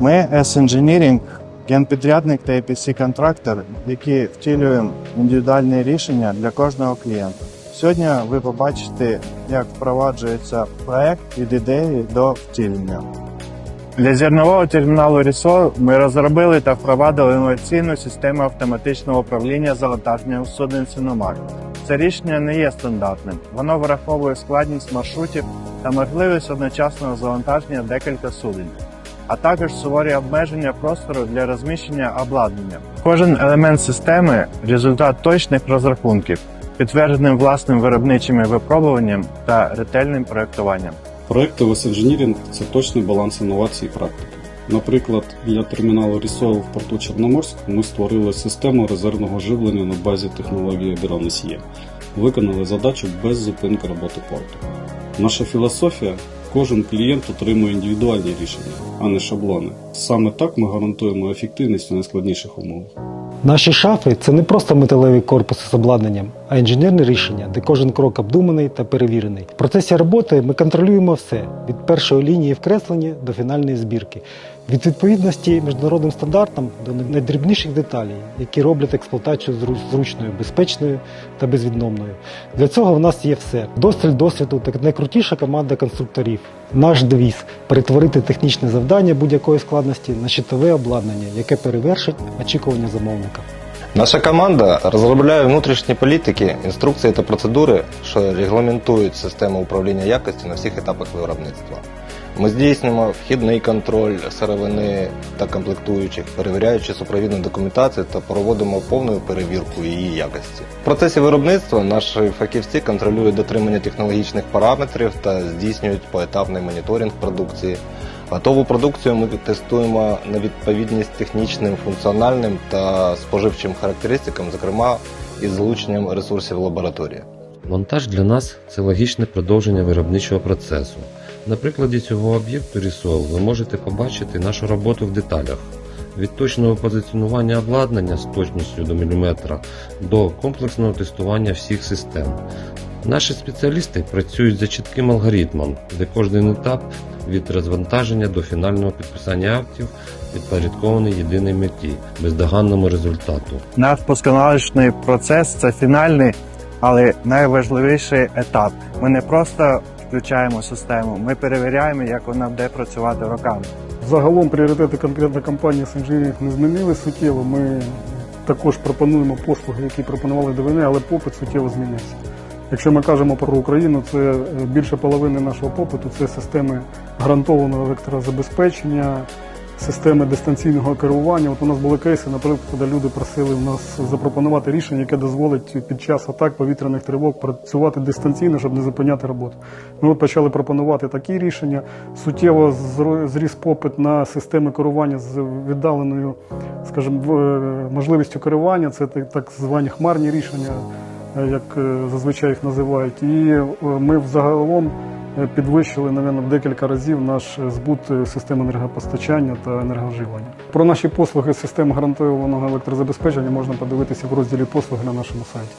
Ми S-Engineering, генпідрядник та EPC-контрактор, які втілюємо індивідуальні рішення для кожного клієнта. Сьогодні ви побачите, як впроваджується проект від ідеї до втілення. Для зернового терміналу РІСО ми розробили та впровадили інноваційну систему автоматичного управління завантаженням суден Синомар. Це рішення не є стандартним. Воно враховує складність маршрутів та можливість одночасного завантаження декілька суден, а також суворі обмеження простору для розміщення обладнання. Кожен елемент системи результат точних розрахунків, підтвердженим власним виробничими випробуванням та ретельним проектуванням. West Engineering – це точний баланс інновацій і практики. Наприклад, для терміналу Рісол в порту Чорноморськ ми створили систему резервного живлення на базі технології Граносія. Виконали задачу без зупинки роботи порту. Наша філософія кожен клієнт отримує індивідуальні рішення, а не шаблони. Саме так ми гарантуємо ефективність у найскладніших умовах. Наші шафи це не просто металеві корпуси з обладнанням, а інженерне рішення, де кожен крок обдуманий та перевірений. В процесі роботи ми контролюємо все від першої лінії вкреслення до фінальної збірки, від відповідності міжнародним стандартам до найдрібніших деталей, які роблять експлуатацію зру- зручною, безпечною та безвідномною, Для цього в нас є все: досталь досвіду та найкрутіша команда конструкторів. Наш девіз перетворити технічне завдання будь-якої складності на щитове обладнання, яке перевершить очікування замовника. Наша команда розробляє внутрішні політики, інструкції та процедури, що регламентують систему управління якості на всіх етапах виробництва. Ми здійснюємо вхідний контроль сировини та комплектуючих, перевіряючи супровідну документацію та проводимо повну перевірку її якості. В процесі виробництва наші фахівці контролюють дотримання технологічних параметрів та здійснюють поетапний моніторинг продукції. Готову продукцію ми тестуємо на відповідність технічним, функціональним та споживчим характеристикам, зокрема із залученням ресурсів лабораторії. Монтаж для нас це логічне продовження виробничого процесу. На прикладі цього об'єкту Рісол ви можете побачити нашу роботу в деталях. Від точного позиціонування обладнання з точністю до міліметра до комплексного тестування всіх систем. Наші спеціалісти працюють за чітким алгоритмом, де кожен етап від розвантаження до фінального підписання актів підпорядкований єдиній меті бездоганному результату. Наш пусконаладочний процес це фінальний, але найважливіший етап. Ми не просто включаємо систему, ми перевіряємо, як вона буде працювати роками. Загалом пріоритети конкретно компанії Сенжирінг не змінили суттєво. Ми також пропонуємо послуги, які пропонували до війни, але попит суттєво змінився. Якщо ми кажемо про Україну, це е, більше половини нашого попиту це системи гарантованого електрозабезпечення, системи дистанційного керування. От у нас були кейси, наприклад, коли люди просили в нас запропонувати рішення, яке дозволить під час атак повітряних тривог працювати дистанційно, щоб не зупиняти роботу. Ми от почали пропонувати такі рішення. Суттєво зріс попит на системи керування з віддаленою, скажімо, е, можливістю керування. Це так- звані хмарні рішення, як е, зазвичай їх називають. І е, ми взагалом е, підвищили, напевно, в декілька разів наш е, збут е, систем енергопостачання та енергоживлення. Про наші послуги систем гарантованого електрозабезпечення можна подивитися в розділі послуги на нашому сайті.